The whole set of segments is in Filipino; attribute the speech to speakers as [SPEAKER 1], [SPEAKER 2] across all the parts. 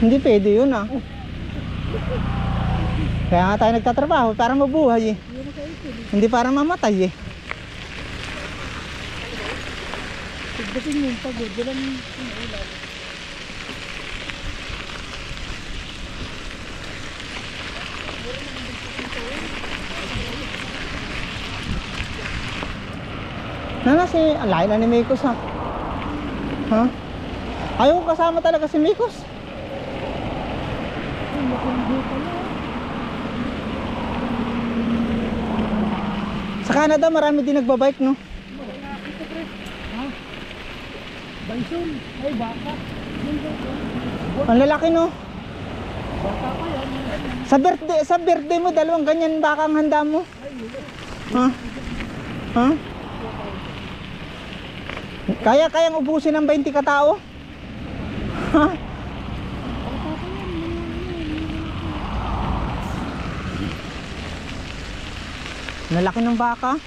[SPEAKER 1] Hindi pwede yun ah. Kaya nga tayo nagtatrabaho para mabuhay eh. Hindi para mamatay eh.
[SPEAKER 2] Pagdating yung pagod, wala nang ulan.
[SPEAKER 1] Nana si, ang layo na ni Mikos ha. Ha? Ayaw ko kasama talaga si Mikos.
[SPEAKER 2] Ay, makundi ka na.
[SPEAKER 1] Sa Canada marami din nagbabike no.
[SPEAKER 2] Bison. Ay, baka.
[SPEAKER 1] Ang lalaki no. Sa birthday, sa birthday mo dalawang ganyan baka ang handa mo. Ha? Ha? Kaya kayang ubusin ng 20 katao? Ha? Lalaki ng baka.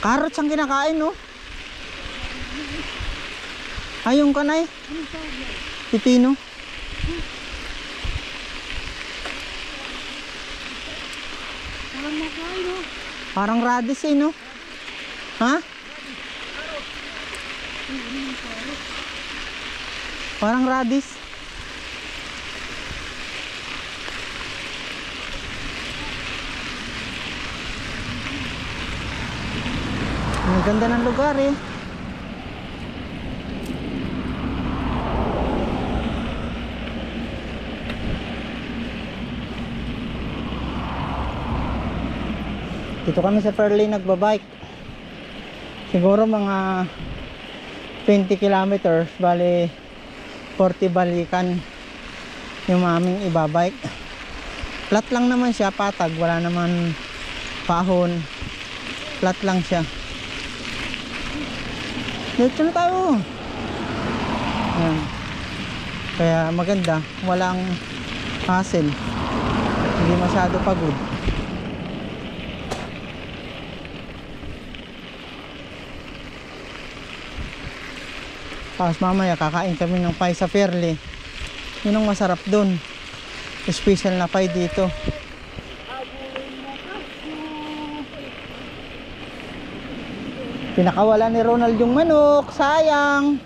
[SPEAKER 1] Carrots ang kinakain, no? Ay, yung kanay. Pipino.
[SPEAKER 2] Parang nakain, no?
[SPEAKER 1] Parang radish eh, no? Ha? Parang radish. Ang ganda ng lugar eh. Dito kami sa Fairlane nagbabike. Siguro mga 20 kilometers, bali 40 balikan yung aming ibabike. Flat lang naman siya, patag, wala naman pahon. Flat lang siya. Dito tayo. Ayan. Kaya maganda, walang hassle. Hindi masyado pagod. Tapos mamaya kakain kami ng pie sa Fairley. Yun ang masarap dun. Special na pie dito. Pinakawala ni Ronald yung manok. Sayang.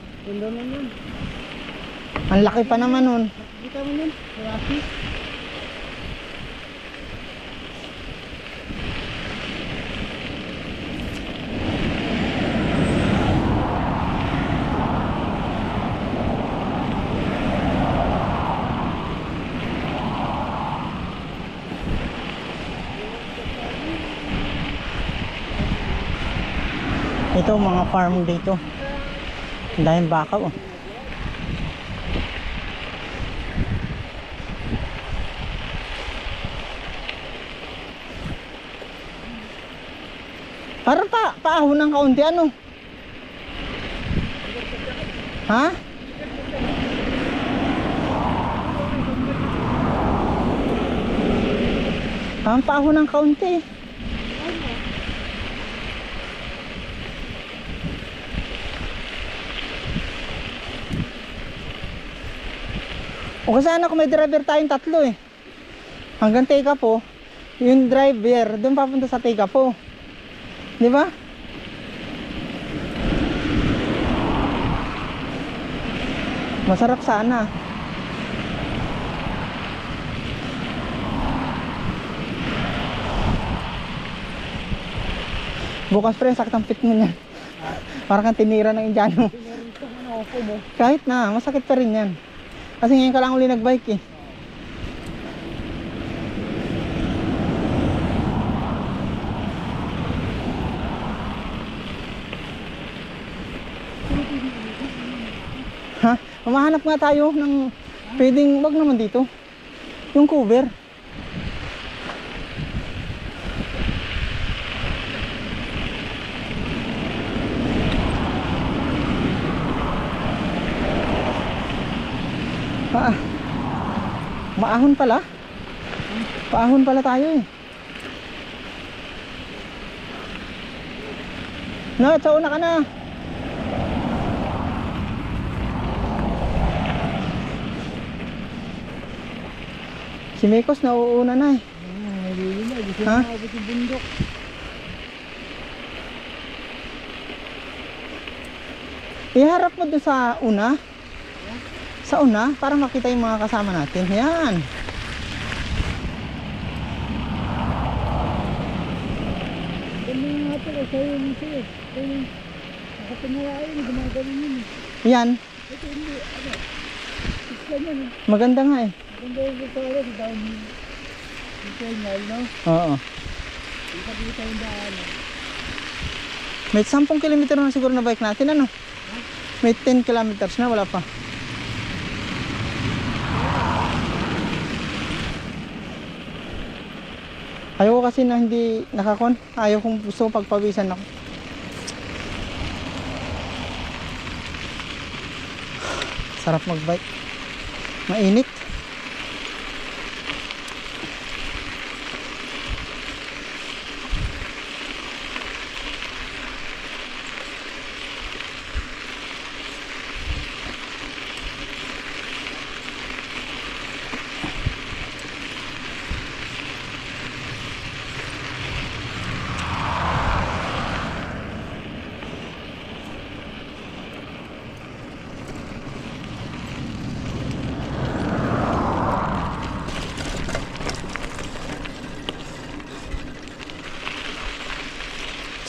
[SPEAKER 1] Ang laki pa naman nun.
[SPEAKER 2] Kita mo yun? Malaki.
[SPEAKER 1] Ito mga farm dito. Ang daming baka oh. Parang pa, paahon ng kaunti ano? Ha? Parang paahon ng kaunti. O kasi sana kung may driver tayong tatlo eh. Hanggang take po. Yung driver, doon papunta sa take po. Di ba? Masarap sana. Bukas pre, saktang fit mo niyan. Parang kang tinira ng Indiano.
[SPEAKER 2] Ano.
[SPEAKER 1] Kahit na, masakit pa rin yan. Kasi ngayon ka lang uli nagbike eh. Ha? Mamahanap nga tayo ng pwedeng, wag naman dito. Yung cover. Maahon pala. Paahon pala tayo eh. Na, sa una ka na. Si Mikos nauuna na eh. Ha?
[SPEAKER 2] bundok.
[SPEAKER 1] Iharap mo doon sa una. Sa una, para makita yung mga kasama natin. Yan. Yan. Maganda nga eh.
[SPEAKER 2] Maganda yung sa sa'yo. Sa down?
[SPEAKER 1] Oo. May 10 kilometer na siguro na bike natin ano? May 10 kilometers na, wala pa. Kasi na hindi nakakon. Ayaw kong gusto pagpawisan ako. Sarap magbike. Mainit.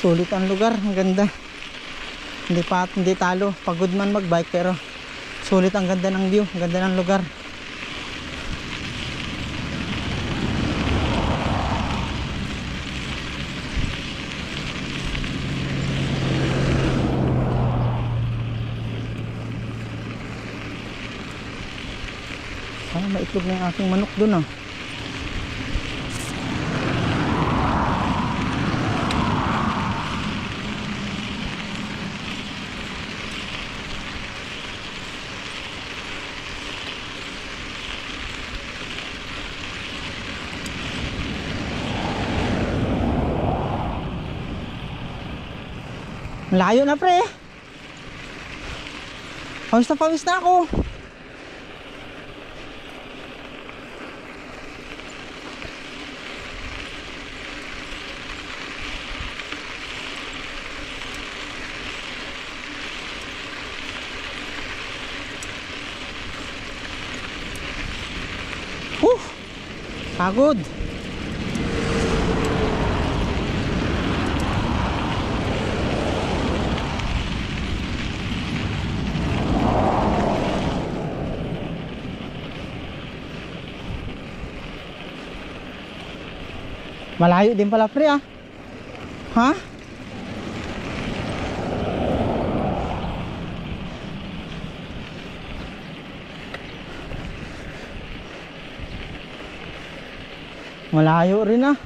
[SPEAKER 1] Sulit ang lugar, ang ganda. Hindi pa hindi talo, pagod man magbike pero sulit ang ganda ng view, ang ganda ng lugar. Sana maitlog na yung aking manok dun ah. Layo na pre. Pawis na pawis na ako. Pagod. Malayo din pala pre ah. Ha? Malayo rin ah.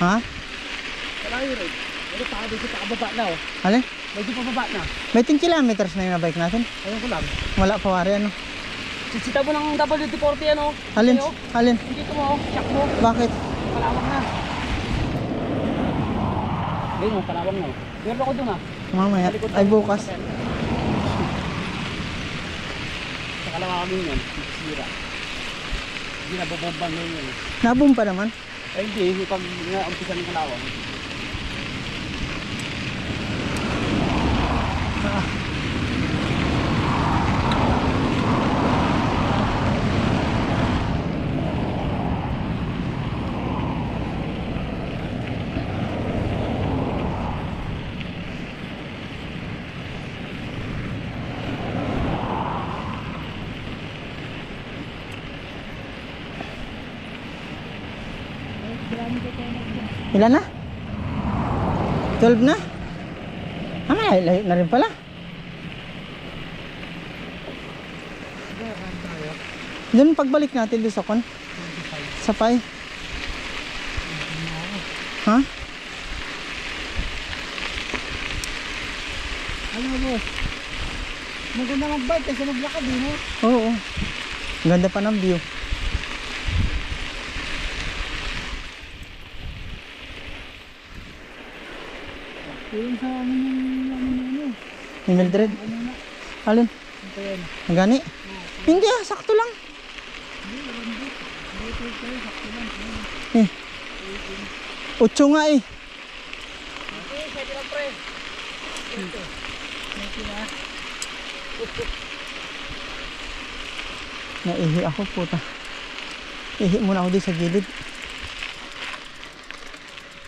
[SPEAKER 1] Ha?
[SPEAKER 2] Malayo rin. Ano pa, medyo pakababa na oh.
[SPEAKER 1] Alin?
[SPEAKER 2] Medyo pababa na.
[SPEAKER 1] May 10 kilometers na yung bike natin.
[SPEAKER 2] Ayun ko lang.
[SPEAKER 1] Wala pa wari ano.
[SPEAKER 2] Sisita mo ng WD-40 ano?
[SPEAKER 1] Alin?
[SPEAKER 2] Sa'yo?
[SPEAKER 1] Alin?
[SPEAKER 2] Dito mo, oh. Shock mo.
[SPEAKER 1] Bakit?
[SPEAKER 2] Palawang na. Ayun oh, palawang na oh. Meron ako dun ah.
[SPEAKER 1] Mamaya. Ay bukas.
[SPEAKER 2] Sa kalawa kami yun, sira. Hindi na bubomban mo yun.
[SPEAKER 1] Nabum pa naman.
[SPEAKER 2] Ay hindi, pag na-umpisa ng kalawang.
[SPEAKER 1] Ilan na? 12 na? Ah, may layo na rin pala. Doon pagbalik natin doon sa kon. Sa pay. Ha?
[SPEAKER 2] Ano boss? Maganda mag-bike kasi maglakad eh, no?
[SPEAKER 1] Oo. Ganda pa ng view.
[SPEAKER 2] Yung sa ano yung ano yung ano.
[SPEAKER 1] Ni Mildred.
[SPEAKER 2] Ano na?
[SPEAKER 1] Alin?
[SPEAKER 2] Ito yan.
[SPEAKER 1] Ang gani? Hindi ah, sakto lang. Eh. Ocho nga eh. Naihi ako puta. Ihi muna ako di sa gilid.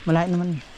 [SPEAKER 1] Malayo naman.